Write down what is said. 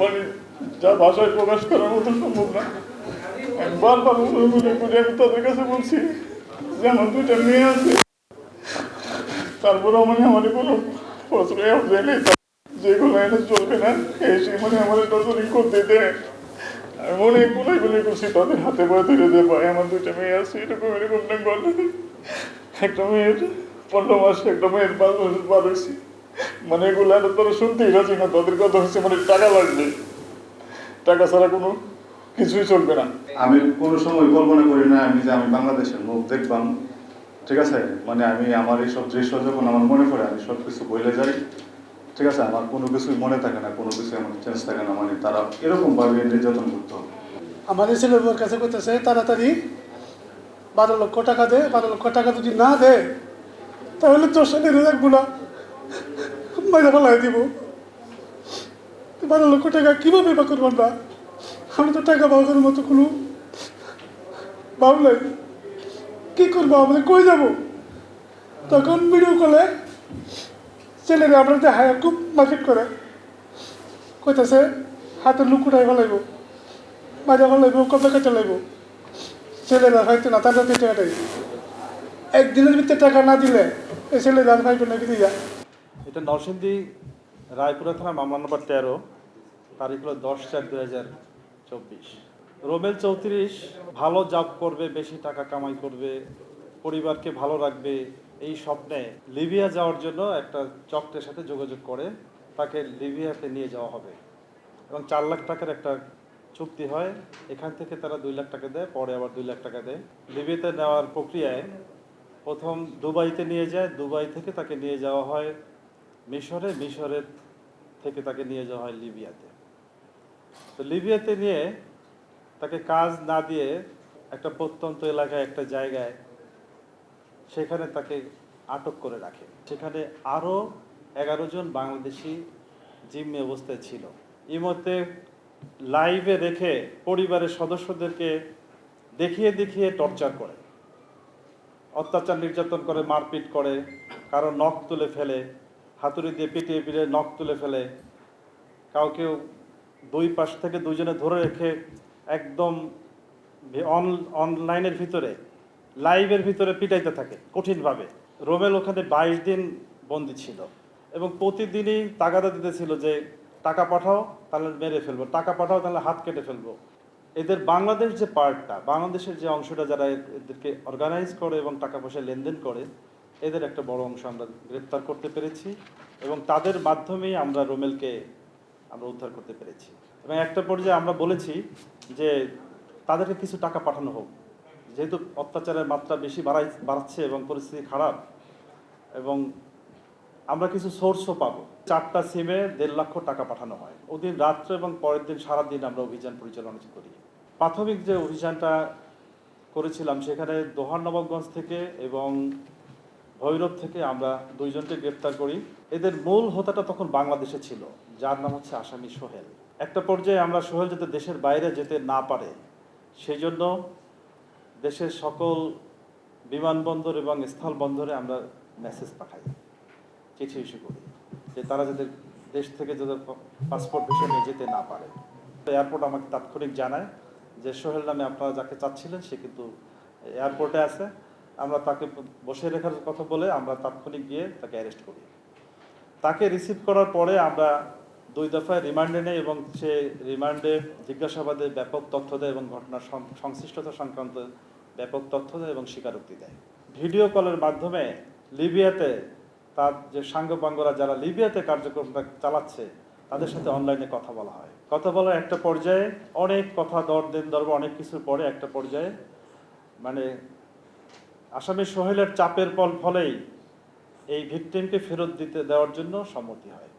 মানে যা ভাষায় প্রকাশ করার মতো সম্ভব না। বারবার মনে করে আমি তাদের কাছে বলছি যে আমার দুইটা মেয়ে আছে। তারপরেও মানে আমার কোনো প্রশ্রয় দেয়নি যেগুলো এনে চলবে না এসে মানে আমার টর্চারিং করতে দেয়। আমি অনেক বলে বলে করছি তাদের হাতে পা ধরে দিয়ে ভাই, আমার দুইটা মেয়ে আছে, এরকম এরকম না একটা মেয়ের পনেরো মাস একটা মেয়ের বছর পার হয়েছি। মানে এগুলো তারা শুনতেই রাজি না তাদের কথা হচ্ছে মানে টাকা লাগবে। টাকা ছাড়া কোনো কিছুই চলবে না। আমি কোনো সময় কল্পনা করি না আমি যে আমি বাংলাদেশের মুখ দেখবাম। ঠিক আছে? মানে আমি আমার এইসব দৃশ্য যখন আমার মনে পড়ে আমি সব কিছু বলে যাই। ঠিক আছে? আমার কোনো কিছুই মনে থাকে না কোনো কিছু আমার চেঞ্জ থাকে না। মানে তারা এরকম ভাবে নির্যাতন করতে। হবে আমাদের ছেলের কাছে করতেছে তাড়াতাড়ি বারো লক্ষ টাকা দে বারো লক্ষ টাকা যদি না দেয় তাহলে তোর সাথে না মাইরা ফেলাই দিব। বারো লক্ষ টাকা কীভাবে বা করব আমরা আমি তো টাকা পাওয়ার মতো কোনো ভাব কী করব? আমাদের কই যাব? তখন ভিডিও কলে ছেলেরা আমরা দেখায় খুব মার্কেট করে। কইতাছে, হাতের লুক উঠাই ফেলাইব। মাজা ফেলাইব কবে কেটে লাইব ছেলেরা হয়তো না তাদের টাকা দেয় একদিনের ভিতরে টাকা না দিলে এই ছেলেরা আর পাইবে না দিয়া। এটা নরসিংদী রায়পুরা থানা মামলা নম্বর তেরো, তারিখ হলো দশ চার দু হাজার চব্বিশ। রোমেল চৌত্রিশ, ভালো জব করবে, বেশি টাকা কামাই করবে, পরিবারকে ভালো রাখবে, এই স্বপ্নে লিবিয়া যাওয়ার জন্য একটা চক্রের সাথে যোগাযোগ করে, তাকে লিবিয়াতে নিয়ে যাওয়া হবে। এবং চার লাখ টাকার একটা চুক্তি হয়, এখান থেকে তারা দুই লাখ টাকা দেয়, পরে আবার দুই লাখ টাকা দেয়। লিবিয়াতে নেওয়ার প্রক্রিয়ায় প্রথম দুবাইতে নিয়ে যায়, দুবাই থেকে তাকে নিয়ে যাওয়া হয় মিশরে মিশরের থেকে তাকে নিয়ে যাওয়া হয় লিবিয়াতে। তো লিবিয়াতে নিয়ে তাকে কাজ না দিয়ে একটা প্রত্যন্ত এলাকায়, একটা জায়গায় সেখানে তাকে আটক করে রাখে। সেখানে আরও এগারো জন বাংলাদেশি জিম্মি অবস্থায় ছিল। মধ্যে লাইভে রেখে পরিবারের সদস্যদেরকে দেখিয়ে দেখিয়ে টর্চার করে। অত্যাচার নির্যাতন করে, মারপিট করে, কারও নখ তুলে ফেলে হাতুড়ি দিয়ে পিটিয়ে পিটিয়ে নখ তুলে ফেলে। কাউকে দুই পাশ থেকে দুজনে ধরে রেখে একদম অন- অনলাইনের ভিতরে, লাইভের ভিতরে পিটাইতে থাকে কঠিনভাবে। রোমেল ওখানে বাইশ দিন বন্দি ছিল এবং প্রতিদিনই তাগাদা দিতেছিল যে, টাকা পাঠাও, তাহলে মেরে ফেলব। টাকা পাঠাও, তাহলে হাত কেটে ফেলব। এদের বাংলাদেশ যে পার্টটা, বাংলাদেশের যে অংশটা যারা এদেরকে অর্গানাইজ করে এবং টাকা পয়সা লেনদেন করে এদের একটা বড় অংশ আমরা গ্রেপ্তার করতে পেরেছি এবং তাদের মাধ্যমেই আমরা রোমেলকে আমরা উদ্ধার করতে পেরেছি। এবং একটা পর্যায়ে আমরা বলেছি যে তাদেরকে কিছু টাকা পাঠানো হোক। যেহেতু অত্যাচারের মাত্রা বেশি বাড়াই বাড়াচ্ছে এবং পরিস্থিতি খারাপ এবং আমরা কিছু সোর্সও পাবো। চারটা সিমে দেড় লক্ষ টাকা পাঠানো হয়। ওদিন রাত্রে এবং পরের দিন সারাদিন আমরা অভিযান পরিচালনা করি। প্রাথমিক যে অভিযানটা করেছিলাম সেখানে দোহার নবাবগঞ্জ থেকে এবং ভৈরব থেকে আমরা দুইজনকে গ্রেপ্তার করি। এদের মূল হোতাটা তখন বাংলাদেশে ছিল, যার নাম হচ্ছে আসামি সোহেল। একটা পর্যায়ে আমরা সোহেল যাতে দেশের বাইরে যেতে না পারে সেই জন্য দেশের সকল বিমানবন্দর এবং স্থলবন্দরে আমরা মেসেজ পাঠাই, চিঠি ইস্যু করি, যে তারা যাতে দেশ থেকে যাদের পাসপোর্ট ভিসা নিয়ে যেতে না পারে। এয়ারপোর্ট আমাকে তাৎক্ষণিক জানায় যে সোহেল নামে আপনারা যাকে চাচ্ছিলেন, সে কিন্তু এয়ারপোর্টে আছে। আমরা তাকে বসে রেখার কথা বলে আমরা তাৎক্ষণিক গিয়ে তাকে অ্যারেস্ট করি। তাকে রিসিভ করার পরে আমরা দুই দফায় রিমান্ডে নেই এবং সে রিমান্ডে জিজ্ঞাসাবাদে ব্যাপক তথ্য দেয় এবং ঘটনার সংশ্লিষ্টতা সংক্রান্ত ব্যাপক তথ্য দেয় এবং স্বীকারোক্তি দেয়। ভিডিও কলের মাধ্যমে লিবিয়াতে তার যে সাঙ্গপাঙ্গরা যারা লিবিয়াতে কার্যক্রমটা চালাচ্ছে, তাদের সাথে অনলাইনে কথা বলা হয়। কথা বলার একটা পর্যায়ে অনেক কথা দর দিন দরব অনেক কিছুর পরে একটা পর্যায়ে মানে আসামি সোহেলের চাপের ফলেই এই ভিকটিমকে ফেরত দিতে দেওয়ার জন্য সম্মতি হয়।